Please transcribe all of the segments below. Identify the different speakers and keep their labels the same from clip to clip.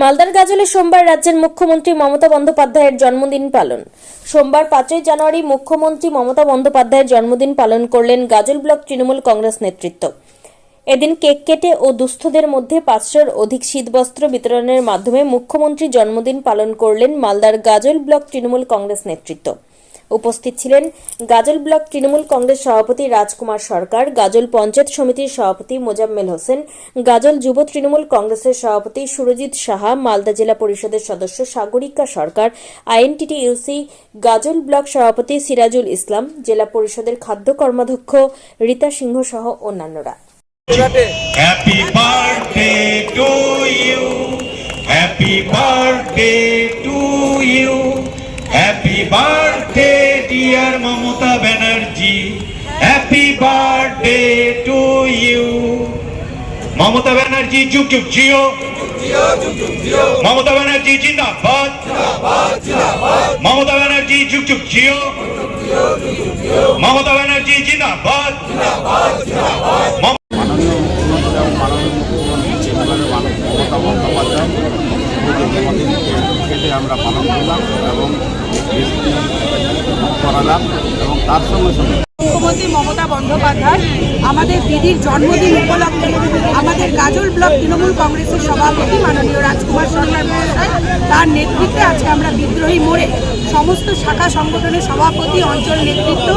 Speaker 1: মালদার গাজলে সোমবার রাজ্যের মুখ্যমন্ত্রী মমতা বন্দ্যোপাধ্যায়ের জন্মদিন পালন। সোমবার পাঁচই জানুয়ারি মুখ্যমন্ত্রী মমতা বন্দ্যোপাধ্যায়ের জন্মদিন পালন করলেন গাজল ব্লক তৃণমূল কংগ্রেস নেতৃত্ব। এদিন কেক কেটে ও দুস্থদের মধ্যে পাঁচশোর অধিক শীতবস্ত্র বিতরণের মাধ্যমে মুখ্যমন্ত্রী জন্মদিন পালন করলেন মালদার গাজল ব্লক তৃণমূল কংগ্রেস নেতৃত্ব। উপস্থিত ছিলেন গাজল ব্লক তৃণমূল কংগ্রেস সভাপতি রাজকুমার সরকার গাজল পঞ্চায়েত সমিতির সভাপতি মোজাম্মেল হোসেন গাজল যুব তৃণমূল কংগ্রেসের সভাপতি সুরজিৎ সাহা মালদা জেলা পরিষদের সদস্য সাগরিকা সরকার আইএনটিটি ইউসি গাজল ব্লক সভাপতি সিরাজুল ইসলাম জেলা পরিষদের খাদ্য কর্মাধ্যক্ষ রীতা সিংহ সহ অন্যান্যরা
Speaker 2: Happy birthday to you. Happy birthday to you. Happy birthday, dear Mamata Banerjee. Happy birthday to you. Mamata Banerjee যুগ যুগ জিও মমতা ব্যানার্জি জিন্দাবাদ
Speaker 3: মাননীয় মুখ্যমন্ত্রী এবং মাননীয় মুখ্যমন্ত্রী চেয়ারম্যান মমতা বন্দ্যোপাধ্যায় জন্মদিন কেটে আমরা পালন করলাম এবং করালাম এবং তার সঙ্গে সঙ্গে।
Speaker 4: মুখ্যমন্ত্রী মমতা বন্দ্যোপাধ্যায়, আমাদের দিদির জন্মদিন উপলক্ষে আমাদের গাজল ব্লক তৃণমূল কংগ্রেসের সভাপতি মাননীয় রাজকুমার সরকার মহাশয়, তার নেতৃত্বে আজকে আমরা বিদ্রোহী মোড়ে সমস্ত শাখা সংগঠনের সভাপতি, অঞ্চল নেতৃত্ব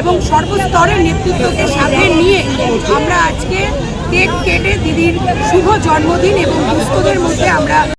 Speaker 4: এবং সর্বস্তরের নেতৃত্বকে সাথে নিয়ে আমরা আজকে কেক কেটে দিদির শুভ জন্মদিন এবং দুস্থদের মধ্যে আমরা